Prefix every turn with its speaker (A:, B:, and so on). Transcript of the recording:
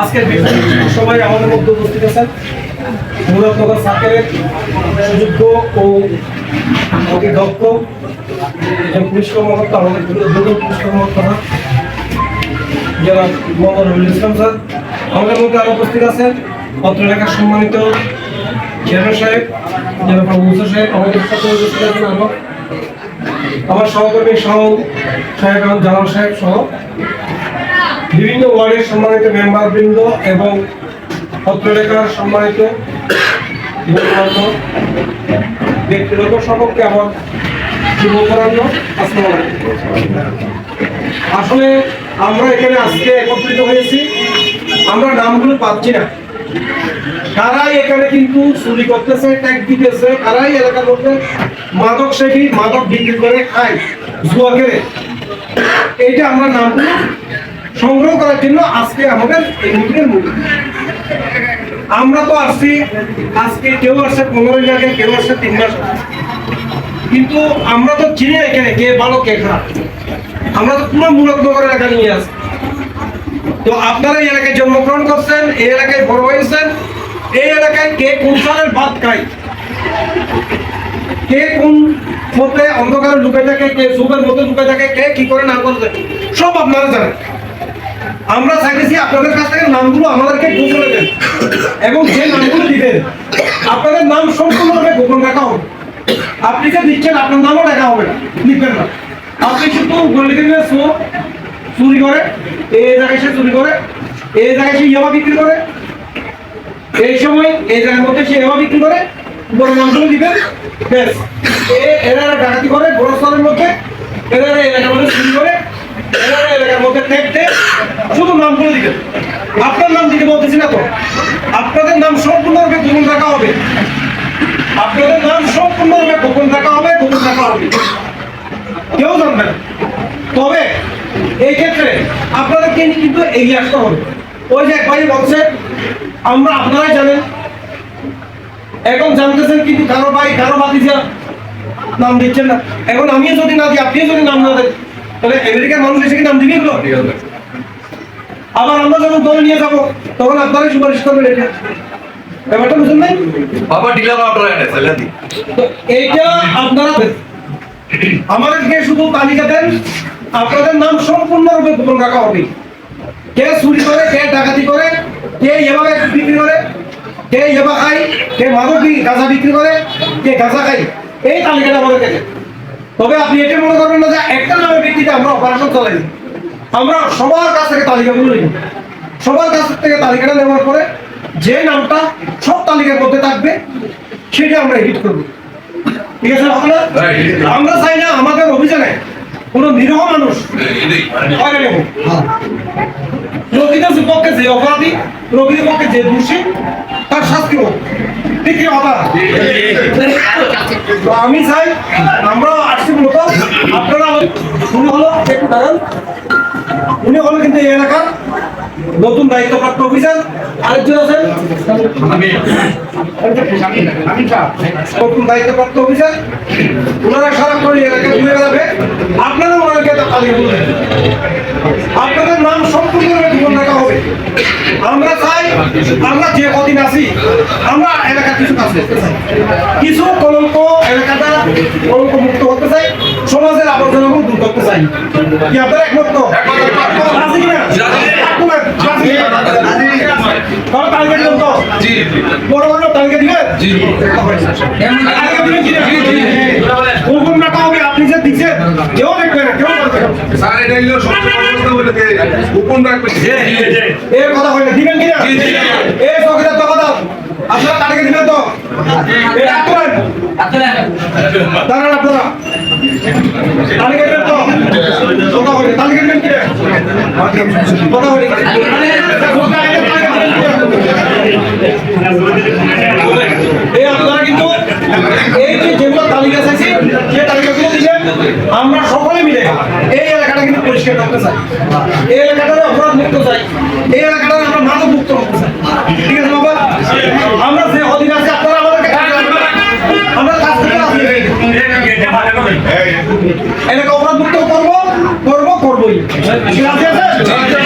A: আজকের সবাই আমাদের মধ্যে উপস্থিত আছেন। মুরাদনগর সার্কেলের সুযোগ্য ও অতি দক্ষ একজন পুলিশ কর্মকর্তা, আমাদের দুর্গ পুলিশ কর্মকর্তা। যারা মোহাম্মদ রবিউল ইসলাম স্যার, আমাদের মধ্যে আরও উপস্থিত আছেন। পত্র এলাকার সম্মানিত চেয়ারম্যান সাহেব জনাব আবু সাহেব, আমাদের সাথে উপস্থিত আছেন আমার আমার সহকর্মী সহ, সাহেব জালাল সাহেব সহ। বিভিন্ন ওয়ার্ডের সম্মানিত মেম্বার বৃন্দ এবং পত্রলেখার সম্মানিত ব্যক্তিগত সকলকে আমার শুভ অপরাহ্ন আসসালামু আসলে আমরা এখানে আজকে একত্রিত হয়েছি। আমরা নামগুলো পাচ্ছি না। কারাই এখানে কিন্তু চুরি করতেছে, ট্যাগ দিতেছে। কারাই এলাকার মধ্যে মাদক সেবী, মাদক বিক্রি করে খায়, জুয়া খেলে। এইটা আমরা নামগুলো সংগ্রহ করার জন্য আজকে আমাদের আমরা তো আসছি, আজকে কেউ আসছে পনেরো দিন আগে, কেউ আসছে তিন মাস কিন্তু আমরা তো চিনি এখানে কে ভালো, কে খারাপ। আমরা তো পুরো মুরাদনগর এলাকা নিয়ে আসছি। তো আপনারা এই এলাকায় জন্মগ্রহণ করছেন, এই এলাকায় বড় হয়েছেন এই এলাকায় কে কোন সালের ভাত খায়? কে কোন পথে অন্ধকারে লুকে থাকে, কে সুখের মধ্যে লুকে থাকে, কে কি করে না করে সব আপনারা জানেন। আমরা চাইতেছি আপনাদের কাছ থেকে নামগুলো আমাদেরকে গোপনে দেন এবং যে নামগুলো দিবেন, আপনাদের নাম সম্পূর্ণভাবে গোপন রাখা হবে। আপনি যে দিচ্ছেন, আপনার নামও রাখা হবে না, লিখবেন না। আপনি শুধু গলিতে গিয়ে শো চুরি করে, এই জায়গায় সে চুরি করে, এই জায়গায় সে ইয়াবা বিক্রি করে, এই সময় এই জায়গার মধ্যে সে ইয়াবা বিক্রি করে, বড় নামগুলো দিবেন এরা ডাকাতি করে, বড় স্থলের মধ্যে, এরা এলাকার মধ্যে চুরি করে এরা মধ্যে দেখতে শুধু নামগুলো দিবেন। আপনার নাম দিতে বলতেছি না তো। আপনাদের নাম সম্পূর্ণরূপে গোপন রাখা হবে। আপনাদের নাম সম্পূর্ণরূপে গোপন রাখা হবে, গোপন রাখা হবে। কেউ জানবে না। তবে এই ক্ষেত্রে আপনাদেরকে কিন্তু এগিয়ে আসতে হবে? ওই যে একবারই বলছে, আমরা আপনারাই জানেন। এখন জানতেছেন কিন্তু কারও ভাই, কারও ভাতিজা নাম দিচ্ছেন না। এখন আমিও যদি না দিই, আপনিও যদি নাম না দেন তাহলে আমেরিকার মানুষ এসে কি নাম দিবি এগুলো আবার আমরা যখন দল নিয়ে যাব তখন আপনারাই সুপারিশ করবেন এটা। ব্যাপারটা বুঝলেন নাই?
B: বাবা ডিলার আপনারা
A: এইটা আপনারা আমাদেরকে শুধু তালিকা দেন। আপনাদের নাম সম্পূর্ণরূপে গোপন রাখা হবে কে চুরি করে কে ডাকাতি করে কে এভাবে বিক্রি করে কে এবা খাই কে মাদক গাঁজা বিক্রি করে কে গাঁজা খাই এই তালিকাটা আমাদেরকে দেন। তবে আপনি এটা মনে করবেন না যে একটা নামের ভিত্তিতে আমরা অপারেশন চালাই। আমরা সবার কাছ থেকে তালিকাগুলো নিই। সবার কাছ থেকে তালিকাটা নেওয়ার পরে যে নামটা সব তালিকার মধ্যে থাকবে সেটা আমরা হিট করব। ঠিক আছে আপনারা? আমরা চাই না আমাদের অভিযানে কোন নিরহ মানুষ হয়রানি হোক। প্রকৃতির পক্ষে যে অপরাধী প্রকৃতির পক্ষে যে দোষী তার শাস্তি হোক। ঠিক কথা আমি চাই আমরা নতুন দায়িত্বপ্রাপ্ত অফিসার। আরেকজন আছেন? নতুন দায়িত্বপ্রাপ্ত অফিসার। ওনারা সারাক্ষণ এই এলাকায় ঘুরে বেড়াবে। আপনারা ওনাদেরকে আপনাদের নাম হবে আমরা চাই আমরা যে কদিন আছি আমরা এলাকার কিছু কাজ করতে চাই। কিছু কলঙ্ক এলাকাটা কলঙ্ক মুক্ত করতে চাই সমাজের আবর্জনা দূর করতে চাই। কি আপনারা একমত রাজি কিনা?
B: জি।
A: বড় বড়
B: জি।
A: দিবেন কি না? হুকুম রাখা হবে আপনি যে দিচ্ছেন কেউ দেখবে না কেউ দেখবে না
B: স্যার এটা হলো সবচেয়ে বড় বলে যে
A: এ কথা হইলে দিবেন
B: কি না।
A: এ চকিদার তো কথা আপনারা তালিকা দিবেন তো? এ রাখবেন দাঁড়ান আপনারা। তালিকা দিবেন তো? কথা হইলে তালিকা দিবেন কিনা? কথা হইলে এই আপনারা কিন্তু এই যে যেগুলো তালিকা চাইছি যে তালিকাগুলো দিবেন আমরা সকলে মিলে এই এলাকাটা কিন্তু পরিষ্কার করতে চাই এই এলাকাটারে অপরাধ মুক্ত চাই এই এলাকাটা আমরা মাদক মুক্ত করতে চাই ঠিক আছে বাবা? আমরা যে অধীন আছে আপনারা আমাদেরকে। আমরা কাজ করতে আসি এলাকা অপরাধ মুক্ত করব করব করবোই। ঠিক আছে।